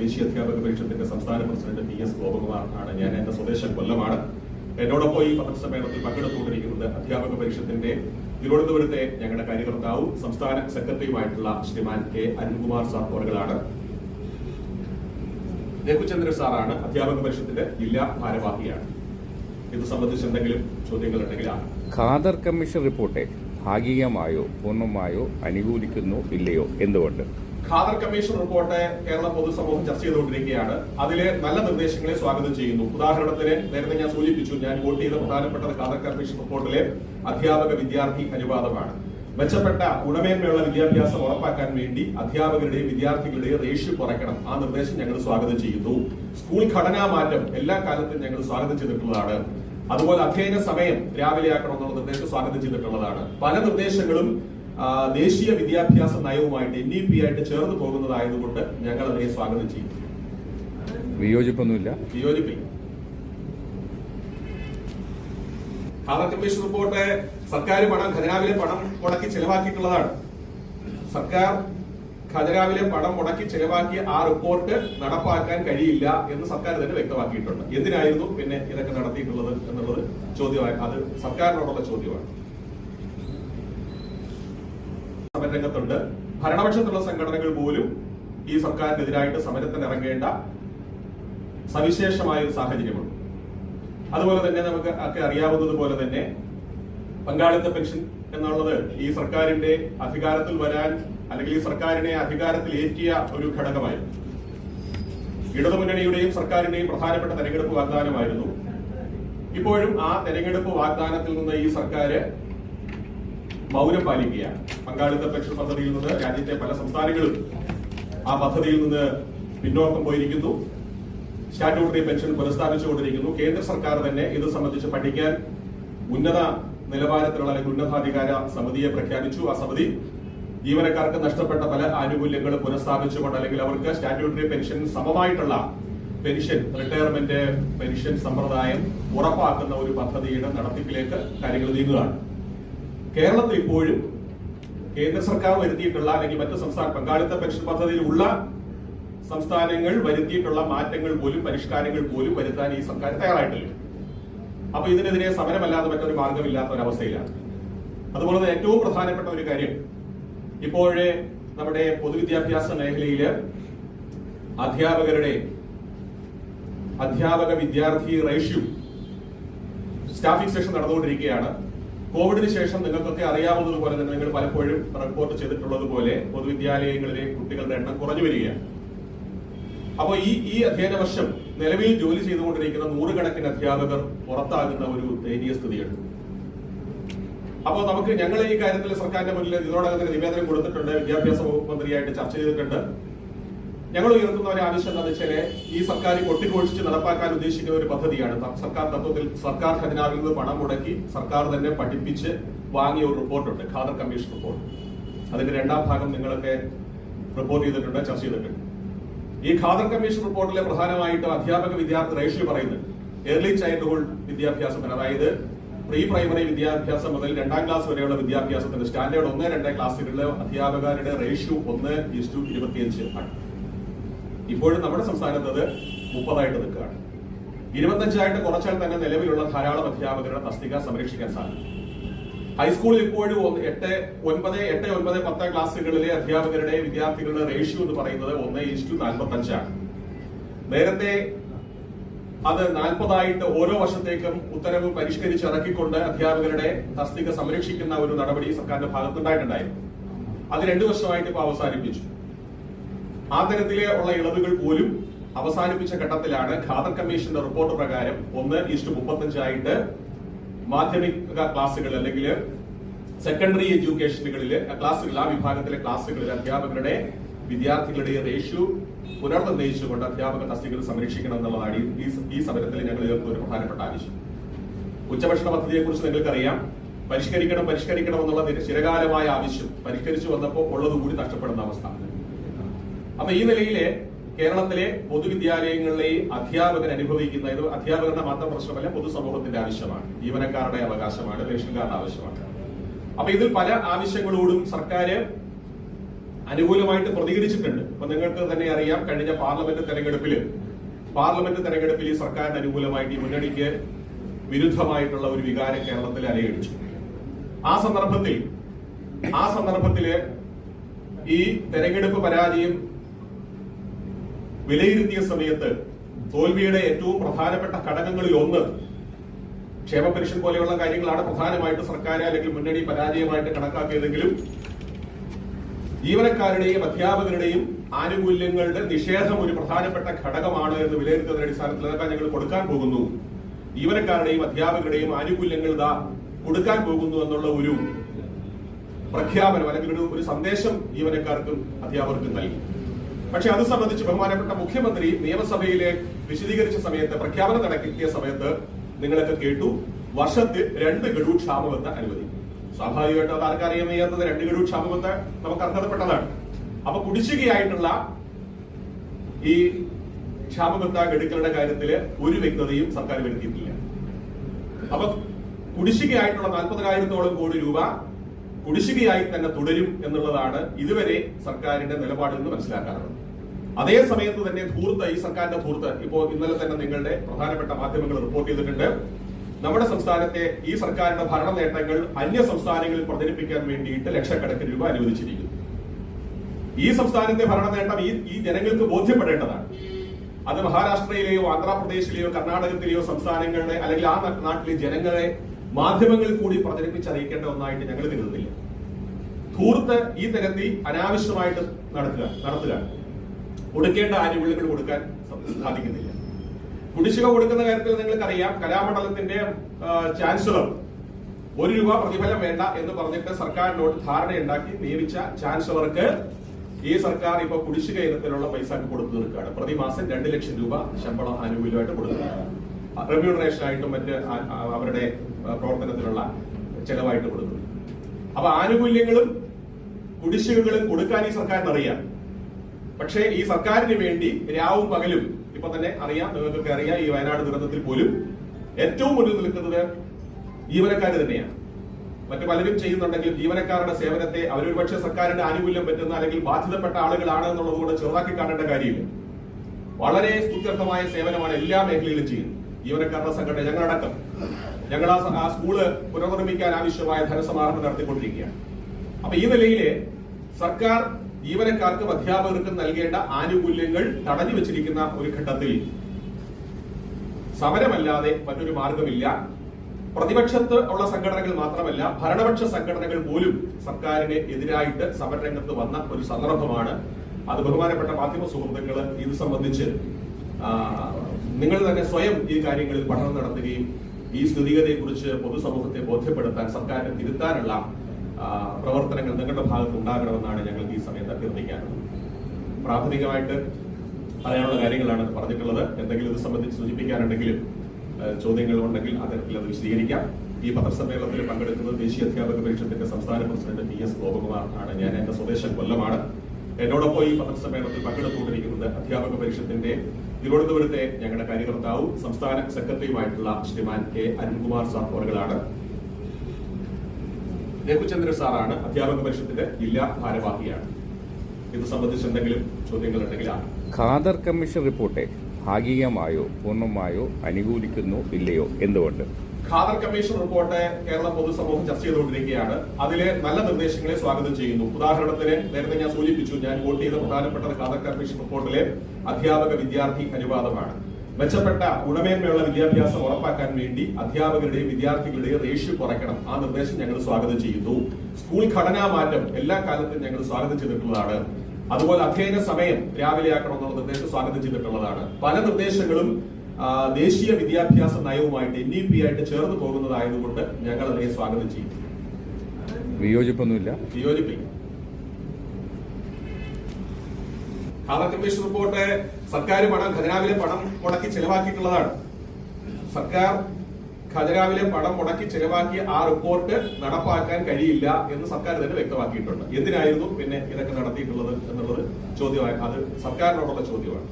ദേശീയ അധ്യാപക പരിഷത്തിന്റെ സംസ്ഥാന പ്രസിഡന്റ് പി എസ് ഗോപകുമാർ ആണ്. ഞാൻ എന്റെ സ്വദേശം കൊല്ലമാണ്. എന്നോടൊപ്പം ഈ പത്രസമ്മേളനത്തിൽ പങ്കെടുത്തുകൊണ്ടിരിക്കുന്നത് അധ്യാപക പരിഷത്തിന്റെ തിരുവനന്തപുരത്തെ ഞങ്ങളുടെ കാര്യകർത്താവും സംസ്ഥാന സെക്രട്ടറിയുമായിട്ടുള്ള ശ്രീമാൻ കെ. അരുൺകുമാർ സാർ അവറുകളാണ് രഘുചന്ദ്രൻ സാറാണ് അധ്യാപക പരിഷത്തിന്റെ ജില്ലാ ഭാരവാഹിയാണ്. ഇത് സംബന്ധിച്ച് എന്തെങ്കിലും ചോദ്യങ്ങൾ ഉണ്ടെങ്കിലാണ് ഖാദർ കമ്മീഷൻ റിപ്പോർട്ടെ ഭാഗികമായോ പൂർണമായോ അനുകൂലിക്കുന്നു ഇല്ലയോ എന്തുകൊണ്ട്? ഖാദർ കമ്മീഷൻ റിപ്പോർട്ട് കേരള പൊതുസമൂഹം ചർച്ച ചെയ്തുകൊണ്ടിരിക്കുകയാണ്. അതിലെ നല്ല നിർദ്ദേശങ്ങളെ സ്വാഗതം ചെയ്യുന്നു. ഉദാഹരണത്തിന് നേരത്തെ ഞാൻ സൂചിപ്പിച്ചു ഞാൻ വോട്ട് ചെയ്ത പ്രധാനപ്പെട്ട ഖാദർ കമ്മീഷൻ റിപ്പോർട്ടിലെ അധ്യാപക വിദ്യാർത്ഥി അനുപാതമാണ്. മെച്ചപ്പെട്ട ഗുണമേന്മയുള്ള വിദ്യാഭ്യാസം ഉറപ്പാക്കാൻ വേണ്ടി അധ്യാപകരുടെയും വിദ്യാർത്ഥികളുടെയും റേഷ്യോ കുറയ്ക്കണം. ആ നിർദ്ദേശം ഞങ്ങൾ സ്വാഗതം ചെയ്യുന്നു. സ്കൂൾ ഘടനാ മാറ്റം എല്ലാ കാലത്തും ഞങ്ങൾ സ്വാഗതം ചെയ്തിട്ടുള്ളതാണ്. അതുപോലെ അധ്യയന സമയം രാവിലെയാക്കണം എന്നുള്ള നിർദ്ദേശം സ്വാഗതം ചെയ്തിട്ടുള്ളതാണ്. പല നിർദ്ദേശങ്ങളും ദേശീയ വിദ്യാഭ്യാസ നയവുമായിട്ട് എൻ ഇ പി ആയിട്ട് ചേർന്ന് പോകുന്നതായതുകൊണ്ട് ഞങ്ങൾ അതിനെ സ്വാഗതം ചെയ്യും വിയോജിപ്പൊന്നുമില്ല. വിയോജിപ്പില്ല. ഖാദർ കമ്മീഷൻ റിപ്പോർട്ട് സർക്കാർ പണം ഖജനാവിലെ പണം മുടക്കി ചെലവാക്കിയിട്ടുള്ളതാണ്. സർക്കാർ ഖജനാവിലെ പണം മുടക്കി ചെലവാക്കിയ ആ റിപ്പോർട്ട് നടപ്പാക്കാൻ കഴിയില്ല എന്ന് സർക്കാർ തന്നെ വ്യക്തമാക്കിയിട്ടുണ്ട്. എന്തിനായിരുന്നു പിന്നെ ഇതൊക്കെ നടത്തിയിട്ടുള്ളത് എന്നുള്ളത് ചോദ്യമായി അത് സർക്കാരിനോടുള്ള ചോദ്യമാണ്. സമരരംഗത്തുണ്ട്. ഭരണപക്ഷത്തുള്ള സംഘടനകൾ പോലും ഈ സർക്കാരിനെതിരായിട്ട് സമരത്തിന് ഇറങ്ങേണ്ട സവിശേഷമായ ഒരു സാഹചര്യമുണ്ട്. അതുപോലെ തന്നെ നമുക്ക് ഒക്കെ അറിയാവുന്നത് പോലെ തന്നെ പങ്കാളിത്ത പെൻഷൻ എന്നുള്ളത് ഈ സർക്കാരിന്റെ അധികാരത്തിൽ വരാൻ അല്ലെങ്കിൽ ഈ സർക്കാരിനെ അധികാരത്തിൽ ഏറ്റിയ ഒരു ഘടകമായിരുന്നു. ഇടതുമുന്നണിയുടെയും സർക്കാരിന്റെയും പ്രധാനപ്പെട്ട തെരഞ്ഞെടുപ്പ് വാഗ്ദാനമായിരുന്നു. ഇപ്പോഴും ആ തെരഞ്ഞെടുപ്പ് വാഗ്ദാനത്തിൽ നിന്ന് ഈ സർക്കാര് മൗനം പാലിക്കുകയാണ്. പങ്കാളിത്ത പെൻഷൻ പദ്ധതിയിൽ നിന്ന് രാജ്യത്തെ പല സംസ്ഥാനങ്ങളും ആ പദ്ധതിയിൽ നിന്ന് പിന്നോക്കം പോയിരിക്കുന്നു. സ്റ്റാറ്റ്യൂട്ടറി പെൻഷൻ പുനഃസ്ഥാപിച്ചുകൊണ്ടിരിക്കുന്നു. കേന്ദ്ര സർക്കാർ തന്നെ ഇത് സംബന്ധിച്ച് പഠിക്കാൻ ഉന്നത നിലവാരത്തിലുള്ള അല്ലെങ്കിൽ ഉന്നതാധികാര സമിതിയെ പ്രഖ്യാപിച്ചു. ആ സമിതി ജീവനക്കാർക്ക് നഷ്ടപ്പെട്ട പല ആനുകൂല്യങ്ങളും പുനഃസ്ഥാപിച്ചുകൊണ്ട് അല്ലെങ്കിൽ അവർക്ക് സ്റ്റാറ്റ്യൂട്ടറി പെൻഷൻ സമമായിട്ടുള്ള പെൻഷൻ റിട്ടയർമെന്റ് പെൻഷൻ സമ്പ്രദായം ഉറപ്പാക്കുന്ന ഒരു പദ്ധതിയുടെ നടത്തിപ്പിലേക്ക് കാര്യങ്ങൾ നീങ്ങുകയാണ്. കേരളത്തിൽ ഇപ്പോഴും കേന്ദ്ര സർക്കാർ വരുത്തിയിട്ടുള്ള അല്ലെങ്കിൽ മറ്റ് സംസ്ഥാന പങ്കാളിത്ത പെൻഷൻ പദ്ധതിയിലുള്ള സംസ്ഥാനങ്ങൾ വരുത്തിയിട്ടുള്ള മാറ്റങ്ങൾ പോലും പരിഷ്കാരങ്ങൾ പോലും വരുത്താൻ ഈ സർക്കാർ തയ്യാറായിട്ടില്ല. അപ്പൊ ഇതിനെതിരെ സമരമല്ലാതെ മറ്റൊരു മാർഗമില്ലാത്ത ഒരവസ്ഥയിലാണ് അതുപോലെ തന്നെ ഏറ്റവും പ്രധാനപ്പെട്ട ഒരു കാര്യം ഇപ്പോഴേ നമ്മുടെ പൊതുവിദ്യാഭ്യാസ മേഖലയിൽ അധ്യാപകരുടെ അധ്യാപക വിദ്യാർത്ഥി റേഷ്യോ സ്റ്റാഫിംഗ് സെഷൻ നടന്നുകൊണ്ടിരിക്കുകയാണ്. കോവിഡിന് ശേഷം നിങ്ങൾക്കൊക്കെ അറിയാവുന്നതുപോലെ തന്നെ നിങ്ങൾ പലപ്പോഴും റിപ്പോർട്ട് ചെയ്തിട്ടുള്ളതുപോലെ പൊതുവിദ്യാലയങ്ങളിലെ കുട്ടികളുടെ എണ്ണം കുറഞ്ഞു വരികയാണ്. അപ്പോൾ ഈ ഈ അധ്യയന വർഷം നിലവിൽ ജോലി ചെയ്തുകൊണ്ടിരിക്കുന്ന നൂറുകണക്കിന് അധ്യാപകർ പുറത്താകുന്ന ഒരു ദയനീയ സ്ഥിതിയുണ്ട് അപ്പോൾ നമുക്ക് ഞങ്ങൾ ഈ കാര്യത്തിൽ സർക്കാരിന്റെ മുന്നിൽ ഇതിനോടകം തന്നെ നിവേദനം കൊടുത്തിട്ടുണ്ട്. വിദ്യാഭ്യാസ വകുപ്പ് മന്ത്രിയായിട്ട് ചർച്ച ചെയ്തിട്ടുണ്ട്. ഞങ്ങൾ ഉയർത്തുന്ന ഒരു ആവശ്യം എന്താണെന്ന് വെച്ചാൽ ഈ സർക്കാർ കൊട്ടിഘോഷിച്ച് നടപ്പാക്കാൻ ഉദ്ദേശിക്കുന്ന ഒരു പദ്ധതിയാണ്. സർക്കാർ തത്വത്തിൽ സർക്കാർ ഖജനാവിൽ നിന്ന് പണം മുടക്കി സർക്കാർ തന്നെ പഠിപ്പിച്ച് വാങ്ങിയ ഒരു റിപ്പോർട്ടുണ്ട് ഖാദർ കമ്മീഷൻ റിപ്പോർട്ട്. അതിന്റെ രണ്ടാം ഭാഗം നിങ്ങളൊക്കെ റിപ്പോർട്ട് ചെയ്തിട്ടുണ്ട് ചർച്ച ചെയ്തിട്ടുണ്ട്. ഈ ഖാദർ കമ്മീഷൻ റിപ്പോർട്ടിലെ പ്രധാനമായിട്ടും അധ്യാപക വിദ്യാർത്ഥി റേഷ്യോ പറയുന്നത് ഏർലി ചൈൽഡ്ഹുഡ് വിദ്യാഭ്യാസത്തിന് അതായത് പ്രീ പ്രൈമറി വിദ്യാഭ്യാസം മുതൽ രണ്ടാം ക്ലാസ് വരെയുള്ള വിദ്യാഭ്യാസത്തിന് സ്റ്റാൻഡേർഡ് ഒന്ന് രണ്ട് ക്ലാസ്സുകളിലെ അധ്യാപകരുടെ റേഷ്യോ ഒന്ന് ഇരുപത്തിയഞ്ച് ആണ്. ഇപ്പോഴും നമ്മുടെ സംസ്ഥാനത്ത് അത് മുപ്പതായിട്ട് നിൽക്കുകയാണ്. ഇരുപത്തഞ്ചായിട്ട് കുറച്ചാൽ തന്നെ നിലവിലുള്ള ധാരാളം അധ്യാപകരുടെ തസ്തിക സംരക്ഷിക്കാൻ സാധിക്കും. ഹൈസ്കൂളിൽ ഇപ്പോഴും എട്ട് ഒൻപത് എട്ട് ഒൻപത് പത്ത് ക്ലാസ്സുകളിലെ അധ്യാപകരുടെ വിദ്യാർത്ഥികളുടെ റേഷ്യോ എന്ന് പറയുന്നത് ഒന്ന് ഇസ്റ്റു നാൽപ്പത്തി അഞ്ചാണ് നേരത്തെ അത് നാൽപ്പതായിട്ട് ഓരോ വർഷത്തേക്കും ഉത്തരവ് പരിഷ്കരിച്ച് ഇറക്കിക്കൊണ്ട് അധ്യാപകരുടെ തസ്തിക സംരക്ഷിക്കുന്ന ഒരു നടപടി സർക്കാരിന്റെ ഭാഗത്തുണ്ടായിട്ടുണ്ടായിരുന്നു. അത് രണ്ടു വർഷമായിട്ട് ഇപ്പൊ അവസാനിപ്പിച്ചു. ആ തരത്തിലെ ഉള്ള ഇളവുകൾ പോലും അവസാനിപ്പിച്ച ഘട്ടത്തിലാണ് ഖാദർ കമ്മീഷന്റെ റിപ്പോർട്ട് പ്രകാരം ഒന്ന് ഇഷ്ടു മുപ്പത്തഞ്ചായിട്ട് മാധ്യമിക ക്ലാസ്സുകൾ അല്ലെങ്കിൽ സെക്കൻഡറി എഡ്യൂക്കേഷനുകളിൽ ക്ലാസ്സുകൾ ആ വിഭാഗത്തിലെ ക്ലാസ്സുകളിൽ അധ്യാപകരുടെ വിദ്യാർത്ഥികളുടെ റേഷ്യോ പുനർനിർദ്ദേശിച്ചുകൊണ്ട് അധ്യാപക തസ്തികൾ സംരക്ഷിക്കണം എന്നുള്ളതാണ് ഈ- സമരത്തിൽ ഞങ്ങൾ ഉയർത്തുന്ന ഒരു പ്രധാനപ്പെട്ട ആവശ്യം. ഉച്ചഭക്ഷണ പദ്ധതിയെ കുറിച്ച് നിങ്ങൾക്കറിയാം. പരിഷ്കരിക്കണം പരിഷ്കരിക്കണം എന്നുള്ള ചിരകാലമായ ആവശ്യം പരിഷ്കരിച്ചു വന്നപ്പോൾ ഉള്ളതുകൂടി നഷ്ടപ്പെടുന്ന അവസ്ഥ. അപ്പൊ ഈ നിലയിലെ കേരളത്തിലെ പൊതുവിദ്യാലയങ്ങളിലെ അധ്യാപകൻ അനുഭവിക്കുന്ന ഇത് അധ്യാപകരുടെ മാത്രം പ്രശ്നമല്ല പൊതുസമൂഹത്തിന്റെ ആവശ്യമാണ്. ജീവനക്കാരുടെ അവകാശമാണ് റേഷൻ കാർഡ് ആവശ്യമാണ്. അപ്പൊ ഇതിൽ പല ആവശ്യങ്ങളോടും സർക്കാർ അനുകൂലമായിട്ട് പ്രതികരിച്ചിട്ടുണ്ട്. അപ്പൊ നിങ്ങൾക്ക് തന്നെ അറിയാം കഴിഞ്ഞ പാർലമെന്റ് തെരഞ്ഞെടുപ്പിൽ പാർലമെന്റ് തെരഞ്ഞെടുപ്പിൽ ഈ സർക്കാരിന് അനുകൂലമായിട്ട് ഈ മുന്നണിക്ക് വിരുദ്ധമായിട്ടുള്ള ഒരു വികാരം കേരളത്തിൽ അലയടിച്ചു. ആ സന്ദർഭത്തിൽ ആ സന്ദർഭത്തിൽ ഈ തെരഞ്ഞെടുപ്പ് പരാജയം വിലയിരുത്തിയ സമയത്ത് തോൽവിയുടെ ഏറ്റവും പ്രധാനപ്പെട്ട ഘടകങ്ങളിൽ ഒന്ന് ക്ഷേമ പെൻഷൻ പോലെയുള്ള കാര്യങ്ങളാണ് പ്രധാനമായിട്ട് സർക്കാർ അല്ലെങ്കിൽ മുന്നണി പരാജയമായിട്ട് കണക്കാക്കിയതെങ്കിലും ജീവനക്കാരുടെയും അധ്യാപകരുടെയും ആനുകൂല്യങ്ങളുടെ നിഷേധം ഒരു പ്രധാനപ്പെട്ട ഘടകമാണ് എന്ന് വിലയിരുത്തുന്ന അടിസ്ഥാനത്തിൽ അതൊക്കെ ഞങ്ങൾ കൊടുക്കാൻ പോകുന്നു. ജീവനക്കാരുടെയും അധ്യാപകരുടെയും ആനുകൂല്യങ്ങൾ ഇതാ കൊടുക്കാൻ പോകുന്നു എന്നുള്ള ഒരു പ്രഖ്യാപനം അല്ലെങ്കിൽ ഒരു ഒരു സന്ദേശം ജീവനക്കാർക്കും അധ്യാപകർക്കും നൽകി. പക്ഷെ അത് സംബന്ധിച്ച് ബഹുമാനപ്പെട്ട മുഖ്യമന്ത്രി നിയമസഭയിലെ വിശദീകരിച്ച സമയത്ത് പ്രഖ്യാപനം നടക്കിയ സമയത്ത് നിങ്ങളൊക്കെ കേട്ടു വർഷത്തിൽ രണ്ട് ഗഡു ക്ഷാമബത്ത അനുമതി. സ്വാഭാവികമായിട്ടും അത് ആർക്കറിയാൻ വയ്യാത്തത് രണ്ട് ഗഡു ക്ഷാമബത്ത നമുക്ക് അർഹതപ്പെട്ടതാണ്. അപ്പൊ കുടിശ്ശികയായിട്ടുള്ള ഈ ക്ഷാമബത്ത ഗഡുക്കളുടെ കാര്യത്തിൽ ഒരു വ്യക്തതയും സർക്കാർ വരുത്തിയിട്ടില്ല. അപ്പൊ കുടിശ്ശികയായിട്ടുള്ള നാൽപ്പതിനായിരത്തോളം കോടി രൂപ കുടിശ്ശികയായി തന്നെ തുടരും എന്നുള്ളതാണ് ഇതുവരെ സർക്കാരിന്റെ നിലപാടിൽ നിന്ന് മനസ്സിലാക്കാറുള്ളത്. അതേ സമയത്ത് തന്നെ ധൂർത്ത് ഈ സർക്കാരിന്റെ ധൂർത്ത് ഇപ്പോൾ ഇന്നലെ തന്നെ നിങ്ങളുടെ പ്രധാനപ്പെട്ട മാധ്യമങ്ങൾ റിപ്പോർട്ട് ചെയ്തിട്ടുണ്ട്. നമ്മുടെ സംസ്ഥാനത്തെ ഈ സർക്കാരിന്റെ ഭരണ നേട്ടങ്ങൾ അന്യ സംസ്ഥാനങ്ങളിൽ പ്രചരിപ്പിക്കാൻ വേണ്ടിയിട്ട് ലക്ഷക്കണക്കിന് രൂപ അനുവദിച്ചിരിക്കുന്നു. ഈ സംസ്ഥാനത്തെ ഭരണ നേട്ടം ഈ ഈ ജനങ്ങൾക്ക് ബോധ്യപ്പെടേണ്ടതാണ്. അത് മഹാരാഷ്ട്രയിലെയോ ആന്ധ്രാപ്രദേശിലെയോ കർണാടകത്തിലെയോ സംസ്ഥാനങ്ങളുടെ അല്ലെങ്കിൽ ആ നാട്ടിലെ ജനങ്ങളെ മാധ്യമങ്ങളിൽ കൂടി പ്രചരിപ്പിച്ചറിയിക്കേണ്ട ഒന്നായിട്ട് ഞങ്ങൾ കരുതുന്നില്ല ധൂർത്ത് ഈ തരത്തിൽ അനാവശ്യമായിട്ട് നടക്കുക നടത്തുക. കൊടുക്കേണ്ട ആനുകൂല്യങ്ങൾ കൊടുക്കാൻ സാധിക്കുന്നില്ല. കുടിശ്ശിക കൊടുക്കുന്ന കാര്യത്തിൽ നിങ്ങൾക്കറിയാം കലാമണ്ഡലത്തിന്റെ ചാൻസലർ ഒരു രൂപ പ്രതിഫലം വേണ്ട എന്ന് പറഞ്ഞിട്ട് സർക്കാരിനോട് ധാരണയുണ്ടാക്കി നിയമിച്ച ചാൻസലർക്ക് ഈ സർക്കാർ ഇപ്പൊ കുടിശ്ശിക ഇനത്തിലുള്ള പൈസ കൊടുത്തു തീർക്കുകയാണ്. പ്രതിമാസം രണ്ട് ലക്ഷം രൂപ ശമ്പളം ആനുകൂല്യമായിട്ട് കൊടുക്കുകയാണ്. റെമ്യൂണറേഷൻ ആയിട്ടും മറ്റ് അവരുടെ പ്രവർത്തനത്തിലുള്ള ചെലവായിട്ട് കൊടുക്കുന്നു അപ്പൊ ആനുകൂല്യങ്ങളും കുടിശ്ശികകളും കൊടുക്കാൻ ഈ സർക്കാരിന് അറിയാം പക്ഷേ ഈ സർക്കാരിന് വേണ്ടി രാവും പകലും ഇപ്പൊ തന്നെ അറിയാം നിങ്ങൾക്കൊക്കെ അറിയാം ഈ വയനാട് ദുരന്തത്തിൽ പോലും ഏറ്റവും മുന്നിൽ നിൽക്കുന്നത് ജീവനക്കാർ തന്നെയാണ്. മറ്റു പലരും ചെയ്യുന്നുണ്ടെങ്കിലും ജീവനക്കാരുടെ സേവനത്തെ അവരൊരു പക്ഷേ സർക്കാരിന്റെ ആനുകൂല്യം പറ്റുന്ന അല്ലെങ്കിൽ ബാധിതപ്പെട്ട ആളുകളാണ് എന്നുള്ളത് കൊണ്ട് ചെറുതാക്കി കാണേണ്ട കാര്യമില്ല. വളരെ സ്തുത്യർത്ഥമായ സേവനമാണ് എല്ലാ മേഖലയിലും ചെയ്യുന്നത്. ജീവനക്കാരുടെ സംഘടന ഞങ്ങളടക്കം ഞങ്ങൾ ആ സ്കൂൾ പുനർനിർമ്മിക്കാൻ ആവശ്യമായ ധനസമാഹരണം നടത്തിക്കൊണ്ടിരിക്കുകയാണ്. അപ്പൊ ഈ നിലയിൽ സർക്കാർ ജീവനക്കാർക്കും അധ്യാപകർക്കും നൽകേണ്ട ആനുകൂല്യങ്ങൾ തടഞ്ഞു വെച്ചിരിക്കുന്ന ഒരു ഘട്ടത്തിൽ സമരമല്ലാതെ മറ്റൊരു മാർഗമില്ല. പ്രതിപക്ഷത്ത് ഉള്ള സംഘടനകൾ മാത്രമല്ല ഭരണപക്ഷ സംഘടനകൾ പോലും സർക്കാരിന് എതിരായിട്ട് സമരരംഗത്ത് വന്ന ഒരു സന്ദർഭമാണ്. അത് ബഹുമാനപ്പെട്ട മാധ്യമ സുഹൃത്തുക്കൾ ഇത് സംബന്ധിച്ച് നിങ്ങൾ തന്നെ സ്വയം ഈ കാര്യങ്ങളിൽ പഠനം നടത്തുകയും ഈ സ്ഥിതിഗതിയെക്കുറിച്ച് പൊതുസമൂഹത്തെ ബോധ്യപ്പെടുത്താൻ സർക്കാരിനെ തിരുത്താനുള്ള പ്രവർത്തനങ്ങൾ നിങ്ങളുടെ ഭാഗത്ത് ഉണ്ടാകണമെന്നാണ് ഞങ്ങൾക്ക് ഈ സമയത്ത് അഭ്യർത്ഥിക്കാനുള്ളത് പ്രാഥമികമായിട്ട് പറയാനുള്ള കാര്യങ്ങളാണ് പറഞ്ഞിട്ടുള്ളത്. എന്തെങ്കിലും ഇത് സംബന്ധിച്ച് സൂചിപ്പിക്കാനുണ്ടെങ്കിലും ചോദ്യങ്ങൾ ഉണ്ടെങ്കിൽ അത്തരത്തിൽ അത് വിശദീകരിക്കാം. ഈ പത്രസമ്മേളനത്തിൽ പങ്കെടുക്കുന്നത് ദേശീയ അധ്യാപക പരിഷത്തിന്റെ സംസ്ഥാന പ്രസിഡന്റ് പി എസ് ഗോപകുമാർ ആണ്. ഞാൻ എന്റെ സ്വദേശം കൊല്ലമാണ്. എന്നോടൊപ്പം ഈ പത്രസമ്മേളനത്തിൽ പങ്കെടുത്തുകൊണ്ടിരിക്കുന്നത് അധ്യാപക പരിഷത്തിന്റെ തിരുവനന്തപുരത്തെ ഞങ്ങളുടെ കാര്യകർത്താവും സംസ്ഥാന സെക്രട്ടറിയുമായിട്ടുള്ള ശ്രീമാൻ കെ അരുൺകുമാർ സാർ അവരുകളാണ് രഘുചന്ദ്രൻ സാറാണ് അധ്യാപക പരിഷത്തിന്റെ ജില്ലാ ഭാരവാഹിയാണ്. ഇത് സംബന്ധിച്ച് എന്തെങ്കിലും ചോദ്യങ്ങൾ ഉണ്ടെങ്കിലാണ് ഖാദർ കമ്മീഷൻ റിപ്പോർട്ടെ ഭാഗികമായോ പൂർണമായോ അനുകൂലിക്കുന്നു ഇല്ലയോ എന്തുകൊണ്ട്? ഖാദർ കമ്മീഷൻ റിപ്പോർട്ട് കേരള പൊതുസമൂഹം ചർച്ച ചെയ്തുകൊണ്ടിരിക്കുകയാണ്. അതിലെ നല്ല നിർദ്ദേശങ്ങളെ സ്വാഗതം ചെയ്യുന്നു. ഉദാഹരണത്തിന് നേരത്തെ ഞാൻ സൂചിപ്പിച്ചു ഞാൻ വോട്ട് ചെയ്ത പ്രധാനപ്പെട്ട ഖാദർ കമ്മീഷൻ റിപ്പോർട്ടിലെ അധ്യാപക വിദ്യാർത്ഥി അനുപാതമാണ്. മെച്ചപ്പെട്ട ഗുണമേന്മയുള്ള വിദ്യാഭ്യാസം ഉറപ്പാക്കാൻ വേണ്ടി അധ്യാപകരുടെയും വിദ്യാർത്ഥികളുടെയും റേഷ്യോ കുറയ്ക്കണം. ആ നിർദ്ദേശം ഞങ്ങൾ സ്വാഗതം ചെയ്യുന്നു. സ്കൂൾ ഘടനാ മാറ്റം എല്ലാ കാലത്തും ഞങ്ങൾ സ്വാഗതം ചെയ്തിട്ടുള്ളതാണ്. അതുപോലെ അധ്യയന സമയം രാവിലെയാക്കണം എന്നുള്ള നിർദ്ദേശം സ്വാഗതം ചെയ്തിട്ടുള്ളതാണ്. പല നിർദ്ദേശങ്ങളും ദേശീയ വിദ്യാഭ്യാസ നയവുമായിട്ട് എൻ ഇ പി ആയിട്ട് ചേർന്ന് പോകുന്നതായതുകൊണ്ട് ഞങ്ങൾ അതിനെ സ്വാഗതം ചെയ്യും. വിയോജിപ്പൊന്നുമില്ല. വിയോജിപ്പിക്കും ഖാദർ കമ്മീഷൻ റിപ്പോർട്ട് സർക്കാർ പണം ഖജനാവിലെ പണം മുടക്കി ചെലവാക്കിയിട്ടുള്ളതാണ്. സർക്കാർ ഖജനാവിലെ പണം മുടക്കി ചെലവാക്കിയ ആ റിപ്പോർട്ട് നടപ്പാക്കാൻ കഴിയില്ല എന്ന് സർക്കാർ തന്നെ വ്യക്തമാക്കിയിട്ടുണ്ട്. എന്തിനായിരുന്നു പിന്നെ ഇതൊക്കെ നടത്തിയിട്ടുള്ളത് എന്നുള്ളത് ചോദ്യമായി അത് സർക്കാരിനോടുള്ള ചോദ്യമാണ്.